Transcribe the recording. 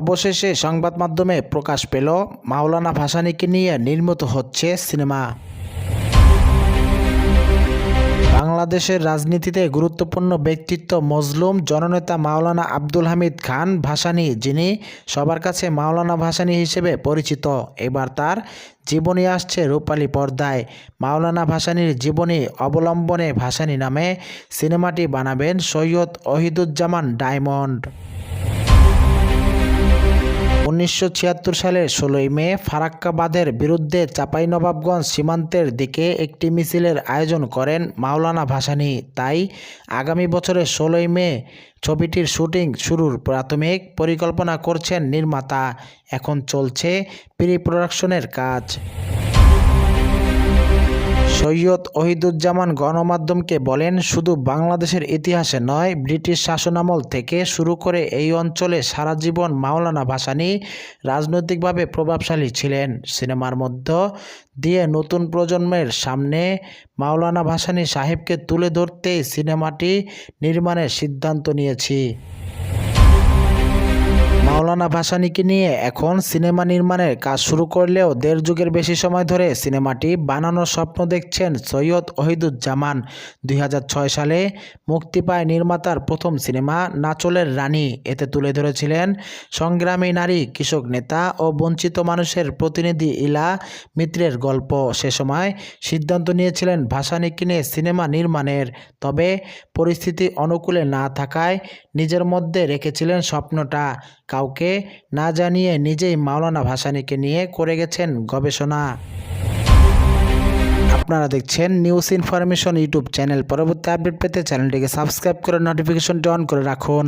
অবশেষে সংবাদ মাধ্যমে প্রকাশ পেল, মাওলানা ভাসানীকে নিয়ে নির্মিত হচ্ছে সিনেমা। বাংলাদেশের রাজনীতিতে গুরুত্বপূর্ণ ব্যক্তিত্ব মজলুম জননেতা মাওলানা আব্দুল হামিদ খান ভাসানী, যিনি সবার কাছে মাওলানা ভাসানী হিসেবে পরিচিত। এবার তার জীবনী আসছে রূপালী পর্দায়। মাওলানা ভাসানীর জীবনী অবলম্বনে ভাসানী নামে সিনেমাটি বানাবেন সৈয়দ অহিদুজ্জামান ডায়মন্ড। উনিশশো ছিয়াত্তর সালের ষোলোই মে ফারাক্কাবাদের বিরুদ্ধে চাঁপাইনবাবগঞ্জ সীমান্তের দিকে একটি মিছিলের আয়োজন করেন মাওলানা ভাসানি। তাই আগামী বছরের ষোলোই মে ছবিটির শুটিং শুরুর প্রাথমিক পরিকল্পনা করছেন নির্মাতা। এখন চলছে প্রি প্রোডাকশনের কাজ। সৈয়দ ওহিদুজ্জামান গণমাধ্যমকে বলেন, শুধু বাংলাদেশের ইতিহাসে নয়, ব্রিটিশ শাসনামল থেকে শুরু করে এই অঞ্চলে সারা জীবন মাওলানা ভাসানী রাজনৈতিকভাবে প্রভাবশালী ছিলেন। সিনেমার মধ্য দিয়ে নতুন প্রজন্মের সামনে মাওলানা ভাসানী সাহেবকে তুলে ধরতেই সিনেমাটি নির্মাণের সিদ্ধান্ত নিয়েছি। মাওলানা ভাসানীকে নিয়ে এখন সিনেমা নির্মাণের কাজ শুরু করলেও দেড় যুগের বেশি সময় ধরে সিনেমাটি বানানোর স্বপ্ন দেখছেন সৈয়দ ওহিদুজ্জামান। দুই হাজার ছয় সালে মুক্তি পায় নির্মাতার প্রথম সিনেমা নাচলের রানী। এতে তুলে ধরেছিলেন সংগ্রামী নারী, কৃষক নেতা ও বঞ্চিত মানুষের প্রতিনিধি ইলা মিত্রের গল্প। সে সময় সিদ্ধান্ত নিয়েছিলেন ভাসানীকে নিয়ে সিনেমা নির্মাণের। তবে পরিস্থিতি অনুকূলে না থাকায় নিজের মধ্যে রেখেছিলেন স্বপ্নটা। কাউকে না জানিয়ে নিজেই মাওলানা ভাসানীকে নিয়ে করে গেছেন গবেষণা। আপনারা দেখছেন নিউজ ইনফরমেশন ইউটিউব চ্যানেল। পরবর্তী আপডেট পেতে চ্যানেলটিকে সাবস্ক্রাইব করে নোটিফিকেশনটি অন করে রাখুন।